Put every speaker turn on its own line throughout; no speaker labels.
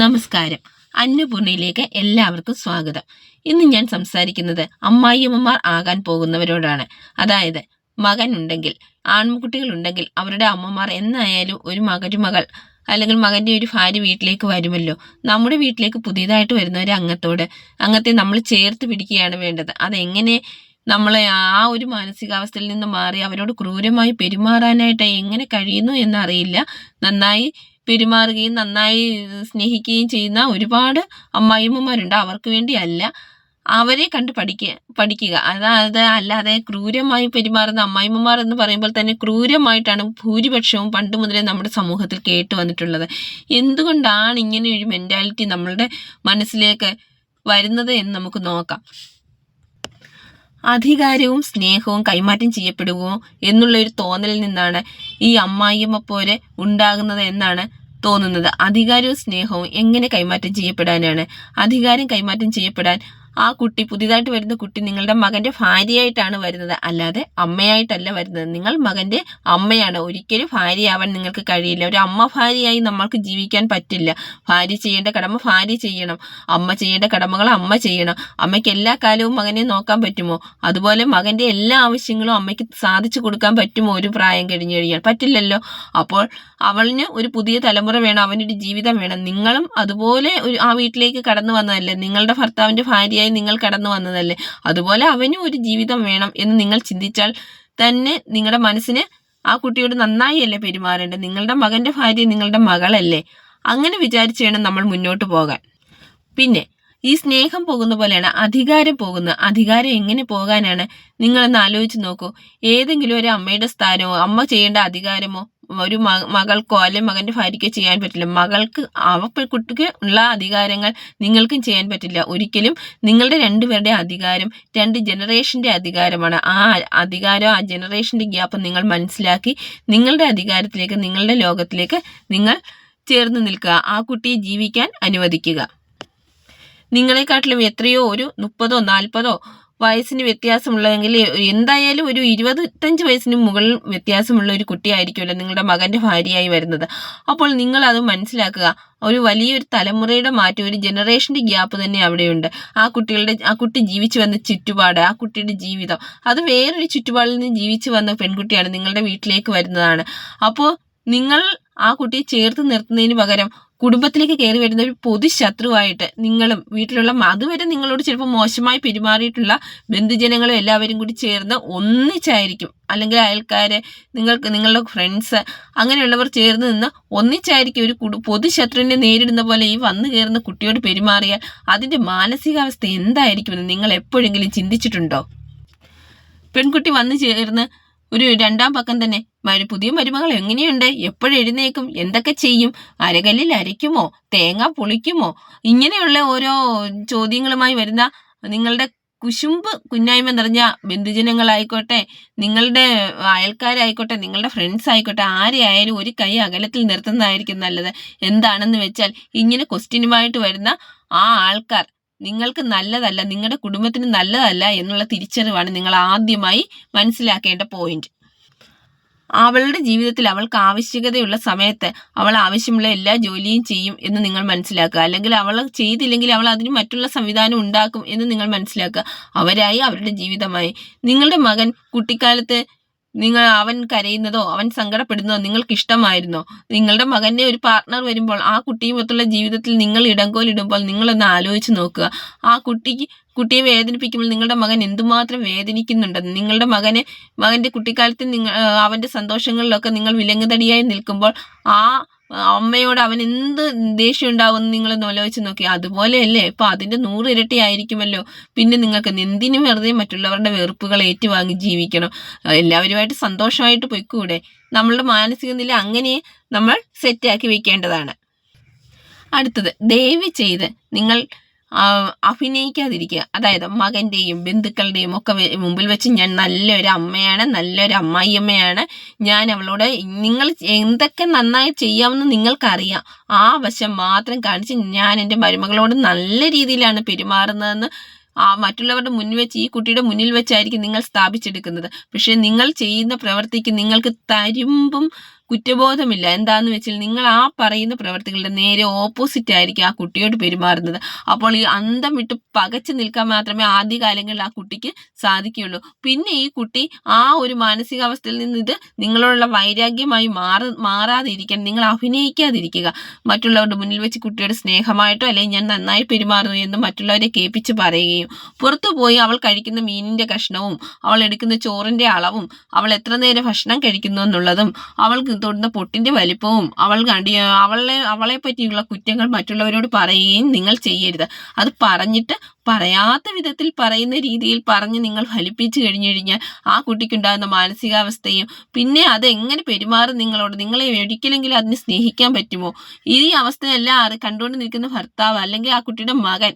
നമസ്കാരം. അന്നപൂർണയിലേക്ക് എല്ലാവർക്കും സ്വാഗതം. ഇന്ന് ഞാൻ സംസാരിക്കുന്നത് അമ്മായിയമ്മമാർ ആകാൻ പോകുന്നവരോടാണ്. അതായത് മകൻ ഉണ്ടെങ്കിൽ ആൺകുട്ടികൾ ഉണ്ടെങ്കിൽ അവരുടെ അമ്മമാർ എന്നായാലും ഒരു മകരുമകൾ അല്ലെങ്കിൽ മകന്റെ ഒരു ഭാര്യ വീട്ടിലേക്ക് വരുമല്ലോ. നമ്മുടെ വീട്ടിലേക്ക് പുതിയതായിട്ട് വരുന്ന ഒരു അംഗത്തോട് അംഗത്തെ നമ്മൾ ചേർത്ത് പിടിക്കുകയാണ് വേണ്ടത്. അതെങ്ങനെ നമ്മളെ ആ ഒരു മാനസികാവസ്ഥയിൽ നിന്ന് മാറി അവരോട് ക്രൂരമായി പെരുമാറാനായിട്ട് എങ്ങനെ കഴിയുന്നു എന്നറിയില്ല. നന്നായി പെരുമാറുകയും നന്നായി സ്നേഹിക്കുകയും ചെയ്യുന്ന ഒരുപാട് അമ്മായിമ്മമാരുണ്ട് അവർക്ക് വേണ്ടിയല്ല അവരെ കണ്ട് പഠിക്കുക പഠിക്കുക. അതായത് അല്ലാതെ ക്രൂരമായി പെരുമാറുന്ന അമ്മായിമ്മമാർ എന്ന് പറയുമ്പോൾ തന്നെ ക്രൂരമായിട്ടാണ് ഭൂരിപക്ഷവും പണ്ട് മുതലേ നമ്മുടെ സമൂഹത്തിൽ കേട്ട് വന്നിട്ടുള്ളത്. എന്തുകൊണ്ടാണ് ഇങ്ങനെ ഒരു മെന്റാലിറ്റി നമ്മളുടെ മനസ്സിലേക്ക് വരുന്നത് എന്ന് നമുക്ക് നോക്കാം. അധികാരവും സ്നേഹവും കൈമാറ്റം ചെയ്യപ്പെടുമോ എന്നുള്ള ഒരു തോന്നലിൽ നിന്നാണ് ഈ അമ്മായിയമ്മ പോലെ ഉണ്ടാകുന്നത് എന്നാണ് തോന്നുന്നത്. അധികാരവും സ്നേഹവും എങ്ങനെ കൈമാറ്റം ചെയ്യപ്പെടാനാണ്? അധികാരം കൈമാറ്റം ചെയ്യപ്പെടാൻ ആ കുട്ടി പുതിയതായിട്ട് വരുന്ന കുട്ടി നിങ്ങളുടെ മകന്റെ ഭാര്യയായിട്ടാണ് വരുന്നത്. അല്ലാതെ അമ്മയായിട്ടല്ല വരുന്നത്. നിങ്ങൾ മകന്റെ അമ്മയാണ്. ഒരിക്കലും ഭാര്യയാവാൻ നിങ്ങൾക്ക് കഴിയില്ല. ഒരു അമ്മ ഭാര്യയായി നമ്മൾക്ക് ജീവിക്കാൻ പറ്റില്ല. ഭാര്യ ചെയ്യേണ്ട കടമ ഭാര്യ ചെയ്യണം. അമ്മ ചെയ്യേണ്ട കടമകൾ അമ്മ ചെയ്യണം. അമ്മയ്ക്ക് എല്ലാ കാലവും മകനെ നോക്കാൻ പറ്റുമോ? അതുപോലെ മകന്റെ എല്ലാ ആവശ്യങ്ങളും അമ്മയ്ക്ക് സാധിച്ചു കൊടുക്കാൻ പറ്റുമോ? ഒരു പ്രായം കഴിഞ്ഞു കഴിഞ്ഞാൽ പറ്റില്ലല്ലോ. അപ്പോൾ അവളിന് ഒരു പുതിയ തലമുറ വേണം അവനൊരു ജീവിതം വേണം. നിങ്ങളും അതുപോലെ ഒരു ആ വീട്ടിലേക്ക് കടന്നു വന്നതല്ലേ? നിങ്ങളുടെ ഭർത്താവിന്റെ ഭാര്യയായി നിങ്ങൾ കടന്നു വന്നതല്ലേ? അതുപോലെ അവനും ഒരു ജീവിതം വേണം എന്ന് നിങ്ങൾ ചിന്തിച്ചാൽ തന്നെ നിങ്ങളുടെ മനസ്സിന് ആ കുട്ടിയോട് നന്നായി അല്ലേ പെരുമാറേണ്ടത്? നിങ്ങളുടെ മകന്റെ ഭാര്യ നിങ്ങളുടെ മകളല്ലേ? അങ്ങനെ വിചാരിച്ചു വേണം നമ്മൾ മുന്നോട്ട് പോകാൻ. പിന്നെ ഈ സ്നേഹം പോകുന്ന പോലെയാണ് അധികാരം പോകുന്നത്. അധികാരം എങ്ങനെ പോകാനാണ്? നിങ്ങളൊന്ന് ആലോചിച്ച് നോക്കൂ. ഏതെങ്കിലും ഒരു അമ്മയുടെ സ്ഥാനമോ അമ്മ ചെയ്യേണ്ട അധികാരമോ ഒരു മകൾക്കോ അല്ലെ മകന്റെ ഭാര്യയ്ക്കോ ചെയ്യാൻ പറ്റില്ല. മകൾക്ക് അവ കുട്ടിക്ക് ഉള്ള അധികാരങ്ങൾ നിങ്ങൾക്കും ചെയ്യാൻ പറ്റില്ല. ഒരിക്കലും നിങ്ങളുടെ രണ്ടുപേരുടെ അധികാരം രണ്ട് ജനറേഷന്റെ അധികാരമാണ്. ആ അധികാരം ആ ജനറേഷന്റെ ഗ്യാപ്പ് നിങ്ങൾ മനസ്സിലാക്കി നിങ്ങളുടെ അധികാരത്തിലേക്ക് നിങ്ങളുടെ ലോകത്തിലേക്ക് നിങ്ങൾ ചേർന്ന് നിൽക്കുക. ആ കുട്ടിയെ ജീവിക്കാൻ അനുവദിക്കുക. നിങ്ങളെക്കാട്ടിലും എത്രയോ ഒരു മുപ്പതോ നാൽപ്പതോ വയസ്സിന് വ്യത്യാസമുള്ളതെങ്കിൽ എന്തായാലും ഒരു ഇരുപത്തഞ്ച് വയസ്സിന് മുകളിൽ വ്യത്യാസമുള്ള ഒരു കുട്ടിയായിരിക്കുമല്ലോ നിങ്ങളുടെ മകന്റെ ഭാര്യയായി വരുന്നത്. അപ്പോൾ നിങ്ങളത് മനസ്സിലാക്കുക. ഒരു വലിയൊരു തലമുറയുടെ മാറ്റം ഒരു ജനറേഷന്റെ ഗ്യാപ്പ് തന്നെ അവിടെയുണ്ട്. ആ കുട്ടികളുടെ ആ കുട്ടി ജീവിച്ചു വന്ന ചുറ്റുപാട് ആ കുട്ടിയുടെ ജീവിതം അത് വേറൊരു ചുറ്റുപാടിൽ നിന്ന് ജീവിച്ചു വന്ന പെൺകുട്ടിയാണ് നിങ്ങളുടെ വീട്ടിലേക്ക് വരുന്നതാണ്. അപ്പോൾ നിങ്ങൾ ആ കുട്ടിയെ ചേർത്ത് നിർത്തുന്നതിന് പകരം കുടുംബത്തിലേക്ക് കയറി വരുന്ന ഒരു പൊതു ശത്രുവായിട്ട് നിങ്ങളും വീട്ടിലുള്ള അതുവരെ നിങ്ങളോട് ചിലപ്പോൾ മോശമായി പെരുമാറിയിട്ടുള്ള ബന്ധുജനങ്ങളും എല്ലാവരും കൂടി ചേർന്ന് ഒന്നിച്ചായിരിക്കും. അല്ലെങ്കിൽ അയൽക്കാരെ നിങ്ങൾക്ക് നിങ്ങളുടെ ഫ്രണ്ട്സ് അങ്ങനെയുള്ളവർ ചേർന്ന് നിന്ന് ഒന്നിച്ചായിരിക്കും ഒരു കുടു പൊതു ശത്രുവിനെ നേരിടുന്ന പോലെ ഈ വന്നു കയറുന്ന കുട്ടിയോട് പെരുമാറിയാൽ അതിന്റെ മാനസികാവസ്ഥ എന്തായിരിക്കുമെന്ന് നിങ്ങൾ എപ്പോഴെങ്കിലും ചിന്തിച്ചിട്ടുണ്ടോ? പെൺകുട്ടി വന്നു ചേർന്ന് ഒരു രണ്ടാം പക്കം തന്നെ. പുതിയ മരുമകൾ എങ്ങനെയുണ്ട്? എപ്പോഴെഴുന്നേക്കും എന്തൊക്കെ ചെയ്യും? അരകല്ലിൽ അരയ്ക്കുമോ? തേങ്ങ പൊളിക്കുമോ? ഇങ്ങനെയുള്ള ഓരോ ചോദ്യങ്ങളുമായി വരുന്ന നിങ്ങളുടെ കുശുമ്പ് കുന്നായ്മ നിറഞ്ഞ ബന്ധുജനങ്ങളായിക്കോട്ടെ നിങ്ങളുടെ അയൽക്കാരായിക്കോട്ടെ നിങ്ങളുടെ ഫ്രണ്ട്സ് ആയിക്കോട്ടെ ആരെ ആയാലും ഒരു കൈ അകലത്തിൽ നിർത്തുന്നതായിരിക്കും നല്ലത്. എന്താണെന്ന് വെച്ചാൽ ഇങ്ങനെ ക്വസ്റ്റ്യനുമായിട്ട് വരുന്ന ആ ആൾക്കാർ നിങ്ങൾക്ക് നല്ലതല്ല നിങ്ങളുടെ കുടുംബത്തിന് നല്ലതല്ല എന്നുള്ള തിരിച്ചറിവാണ് നിങ്ങൾ ആദ്യമായി മനസ്സിലാക്കേണ്ട പോയിന്റ് അവളുടെ ജീവിതത്തിൽ അവൾക്ക് ആവശ്യകതയുള്ള സമയത്ത് അവൾ ആവശ്യമുള്ള എല്ലാ ജോലിയും ചെയ്യും എന്ന് നിങ്ങൾ മനസ്സിലാക്കുക. അല്ലെങ്കിൽ അവൾ ചെയ്തില്ലെങ്കിൽ അവൾ അതിന് മറ്റുള്ള സംവിധാനം ഉണ്ടാക്കും എന്ന് നിങ്ങൾ മനസ്സിലാക്കുക. അവരായി അവരുടെ ജീവിതമായി. നിങ്ങളുടെ മകൻ കുട്ടിക്കാലത്ത് നിങ്ങൾ അവൻ കരയുന്നതോ അവൻ സങ്കടപ്പെടുന്നതോ നിങ്ങൾക്ക് ഇഷ്ടമായിരുന്നോ നിങ്ങളുടെ മകന്റെ ഒരു പാർട്ണർ വരുമ്പോൾ ആ കുട്ടിയുമൊത്തുള്ള ജീവിതത്തിൽ നിങ്ങൾ ഇടങ്കോലിടുമ്പോൾ നിങ്ങളൊന്ന് ആലോചിച്ച് നോക്കുക. ആ കുട്ടിക്ക് കുട്ടിയെ വേദനിപ്പിക്കുമ്പോൾ നിങ്ങളുടെ മകൻ എന്തുമാത്രം വേദനിക്കുന്നുണ്ടെന്ന്. നിങ്ങളുടെ മകനെ മകന്റെ കുട്ടിക്കാലത്ത് നിങ്ങൾ അവന്റെ സന്തോഷങ്ങളിലൊക്കെ നിങ്ങൾ വിലങ്ങുതടിയായി നിൽക്കുമ്പോൾ ആ അമ്മയോട് അവൻ എന്ത് ദേഷ്യം ഉണ്ടാവും നിങ്ങൾ ആലോചിച്ച് നോക്കി. അതുപോലെയല്ലേ ഇപ്പൊ അതിന്റെ നൂറ് ഇരട്ടി ആയിരിക്കുമല്ലോ. പിന്നെ നിങ്ങൾക്ക് എന്തിനു വെറുതെ മറ്റുള്ളവരുടെ വെറുപ്പുകൾ ഏറ്റുവാങ്ങി ജീവിക്കണം. എല്ലാവരുമായിട്ട് സന്തോഷമായിട്ട് പൊയ്ക്കൂടെ. നമ്മളുടെ മാനസിക നില അങ്ങനെ നമ്മൾ സെറ്റാക്കി വെക്കേണ്ടതാണ്. അടുത്തത് ദയവ് ചെയ്ത് നിങ്ങൾ അഭിനയിക്കാതിരിക്കുക. അതായത് മകന്റെയും ബന്ധുക്കളുടെയും ഒക്കെ മുമ്പിൽ വെച്ച് ഞാൻ നല്ലൊരു അമ്മയാണ് നല്ലൊരു അമ്മായിയമ്മയാണ്. ഞാൻ അവളോട് നിങ്ങൾ എന്തൊക്കെ നന്നായി ചെയ്യാമെന്ന് നിങ്ങൾക്കറിയാം. ആ വശം മാത്രം കാണിച്ച് ഞാൻ എന്റെ മരുമകളോട് നല്ല രീതിയിലാണ് പെരുമാറുന്നതെന്ന് ആ മറ്റുള്ളവരുടെ മുന്നിൽ വെച്ച് ഈ കുട്ടിയുടെ മുന്നിൽ വെച്ചായിരിക്കും നിങ്ങൾ സ്ഥാപിച്ചെടുക്കുന്നത്. പക്ഷേ നിങ്ങൾ ചെയ്യുന്ന പ്രവൃത്തിക്ക് നിങ്ങൾക്ക് തരുമ്പും കുറ്റബോധമില്ല. എന്താണെന്ന് വെച്ചാൽ നിങ്ങൾ ആ പറയുന്ന പ്രവർത്തികളുടെ നേരെ ഓപ്പോസിറ്റ് ആയിരിക്കും ആ കുട്ടിയോട് പെരുമാറുന്നത്. അപ്പോൾ ഈ അന്തം വിട്ട് പകച്ചു നിൽക്കാൻ മാത്രമേ ആദ്യകാലങ്ങളിൽ ആ കുട്ടിക്ക് സാധിക്കുകയുള്ളൂ. പിന്നെ ഈ കുട്ടി ആ ഒരു മാനസികാവസ്ഥയിൽ നിന്ന് ഇത് നിങ്ങളോടുള്ള വൈരാഗ്യമായി മാറ മാറാതിരിക്കാൻ നിങ്ങൾ അഭിനയിക്കാതിരിക്കുക. മറ്റുള്ളവരുടെ മുന്നിൽ വെച്ച് കുട്ടിയുടെ സ്നേഹമായിട്ടോ അല്ലെങ്കിൽ ഞാൻ നന്നായി പെരുമാറുന്നു എന്ന് മറ്റുള്ളവരെ കേൾപ്പിച്ച് പറയുകയും പുറത്തു പോയി അവൾ കഴിക്കുന്ന മീനിന്റെ കഷ്ണവും അവൾ എടുക്കുന്ന ചോറിന്റെ അളവും അവൾ എത്ര നേരം ഭക്ഷണം കഴിക്കുന്നു എന്നുള്ളതും അവൾക്ക് തൊടുന്ന പൊട്ടിന്റെ വലിപ്പവും അവൾ കണ്ടി അവളെ അവളെ പറ്റിയുള്ള കുറ്റങ്ങൾ മറ്റുള്ളവരോട് പറയുകയും നിങ്ങൾ ചെയ്യരുത്. അത് പറഞ്ഞിട്ട് പറയാത്ത വിധത്തിൽ പറയുന്ന രീതിയിൽ പറഞ്ഞ് നിങ്ങൾ ഫലിപ്പിച്ചു കഴിഞ്ഞു കഴിഞ്ഞാൽ ആ കുട്ടിക്കുണ്ടാകുന്ന മാനസികാവസ്ഥയും പിന്നെ അത് എങ്ങനെ പെരുമാറും നിങ്ങളോട്? നിങ്ങളെ ഒരിക്കലെങ്കിലും അതിന് സ്നേഹിക്കാൻ പറ്റുമോ? ഈ അവസ്ഥയെല്ലാം അത് കണ്ടുകൊണ്ട് നിൽക്കുന്ന ഭർത്താവ് അല്ലെങ്കിൽ ആ കുട്ടിയുടെ മകൻ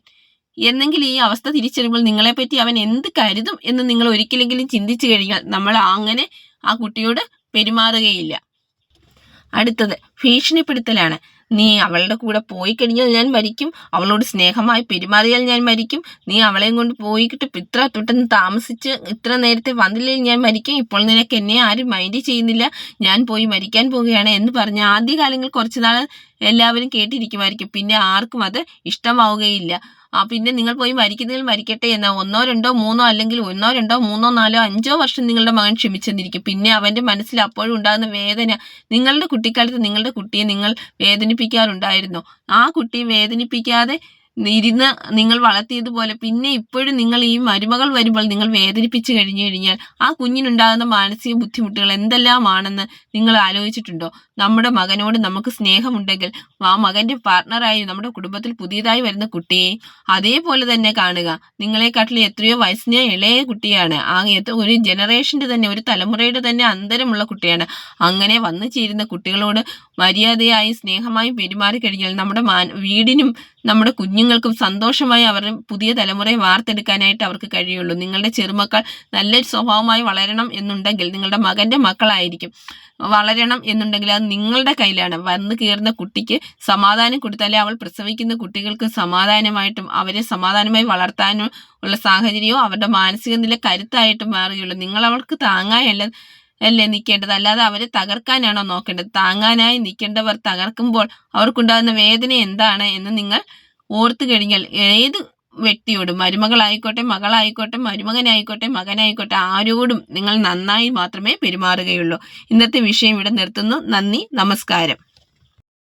എന്നെങ്കിലും ഈ അവസ്ഥ തിരിച്ചറിയുമ്പോൾ നിങ്ങളെപ്പറ്റി അവൻ എന്ത് കരുതും എന്ന് നിങ്ങൾ ഒരിക്കലെങ്കിലും ചിന്തിച്ചു കഴിഞ്ഞാൽ നമ്മൾ അങ്ങനെ ആ കുട്ടിയോട് പെരുമാറുകയില്ല. അടുത്തത് ഭീഷണിപ്പെടുത്തലാണ്. നീ അവളുടെ കൂടെ പോയി കഴിഞ്ഞാൽ ഞാൻ മരിക്കും. അവളോട് സ്നേഹമായി പെരുമാറിയാൽ ഞാൻ മരിക്കും. നീ അവളെയും കൊണ്ട് പോയിട്ട് ഇത്ര തൊട്ടെന്ന് താമസിച്ച് ഇത്ര നേരത്തെ വന്നില്ലെങ്കിൽ ഞാൻ മരിക്കും. ഇപ്പോൾ നിനക്ക് എന്നെ ആരും മൈൻഡ് ചെയ്യുന്നില്ല. ഞാൻ പോയി മരിക്കാൻ പോവുകയാണ് എന്ന് പറഞ്ഞ ആദ്യകാലങ്ങൾ കുറച്ച് നാൾ എല്ലാവരും കേട്ടിരിക്കുമായിരിക്കും. പിന്നെ ആർക്കും അത് ഇഷ്ടമാവുകയില്ല. പിന്നെ നിങ്ങൾ പോയി മരിക്കുന്നതിൽ മരിക്കട്ടെ എന്ന ഒന്നോ രണ്ടോ മൂന്നോ അല്ലെങ്കിൽ ഒന്നോ രണ്ടോ മൂന്നോ നാലോ അഞ്ചോ വർഷം നിങ്ങളുടെ മകൻ ക്ഷമിച്ചെന്നിരിക്കും. പിന്നെ അവന്റെ മനസ്സിൽ അപ്പോഴും ഉണ്ടാകുന്ന വേദന നിങ്ങളുടെ കുട്ടിക്കാലത്ത് നിങ്ങളുടെ കുട്ടിയെ നിങ്ങൾ വേദനിപ്പിക്കാറുണ്ടായിരുന്നോ. ആ കുട്ടിയെ വേദനിപ്പിക്കാതെ ഇരുന്ന് നിങ്ങൾ വളർത്തിയതുപോലെ പിന്നെ ഇപ്പോഴും നിങ്ങൾ ഈ മരുമകൾ വരുമ്പോൾ നിങ്ങൾ വേദനിപ്പിച്ചു കഴിഞ്ഞു കഴിഞ്ഞാൽ ആ കുഞ്ഞിനുണ്ടാകുന്ന മാനസിക ബുദ്ധിമുട്ടുകൾ എന്തെല്ലാമാണെന്ന് നിങ്ങൾ ആലോചിച്ചിട്ടുണ്ടോ? നമ്മുടെ മകനോട് നമുക്ക് സ്നേഹമുണ്ടെങ്കിൽ ആ മകന്റെ പാർട്ണറായി നമ്മുടെ കുടുംബത്തിൽ പുതിയതായി വരുന്ന കുട്ടിയെ അതേപോലെ തന്നെ കാണുക. നിങ്ങളെക്കാട്ടിലും എത്രയോ വയസ്സിനെ ഇളയ കുട്ടിയാണ്. ആ ഒരു ജനറേഷന്റെ തന്നെ ഒരു തലമുറയുടെ തന്നെ അന്തരമുള്ള കുട്ടിയാണ്. അങ്ങനെ വന്നു ചേരുന്ന കുട്ടികളോട് മര്യാദയായി സ്നേഹമായി പെരുമാറി കഴിഞ്ഞാൽ നമ്മുടെ വീടിനും നമ്മുടെ കുഞ്ഞുങ്ങൾക്കും സന്തോഷമായി അവരുടെ പുതിയ തലമുറയെ വാർത്തെടുക്കാനായിട്ട് അവർക്ക് കഴിയുള്ളൂ. നിങ്ങളുടെ ചെറുമക്കൾ നല്ലൊരു സ്വഭാവമായി വളരണം എന്നുണ്ടെങ്കിൽ നിങ്ങളുടെ മകന്റെ മക്കളായിരിക്കും. വളരണം എന്നുണ്ടെങ്കിൽ അത് നിങ്ങളുടെ കയ്യിലാണ്. വന്ന് കയറുന്ന കുട്ടിക്ക് സമാധാനം കൊടുത്താലേ അവൾ പ്രസവിക്കുന്ന കുട്ടികൾക്ക് സമാധാനമായിട്ടും അവരെ സമാധാനമായി വളർത്താനും ഉള്ള സാഹചര്യവും അവരുടെ മാനസിക നില കരുത്തായിട്ട് മാറുകയുള്ളൂ. നിങ്ങൾ അവൾക്ക് താങ്ങായല്ല അല്ലേ നിൽക്കേണ്ടത്? അല്ലാതെ അവരെ തകർക്കാനാണോ നോക്കേണ്ടത്? താങ്ങാനായി നിൽക്കേണ്ടവർ തകർക്കുമ്പോൾ അവർക്കുണ്ടാകുന്ന വേദന എന്താണ് എന്ന് നിങ്ങൾ ഓർത്തു കഴിഞ്ഞാൽ ഏത് വ്യക്തിയോടും മരുമകളായിക്കോട്ടെ മകളായിക്കോട്ടെ മരുമകനായിക്കോട്ടെ മകനായിക്കോട്ടെ ആരോടും നിങ്ങൾ നന്നായി മാത്രമേ പെരുമാറുകയുള്ളൂ. ഇന്നത്തെ വിഷയം ഇവിടെ നിർത്തുന്നു. നന്ദി നമസ്കാരം.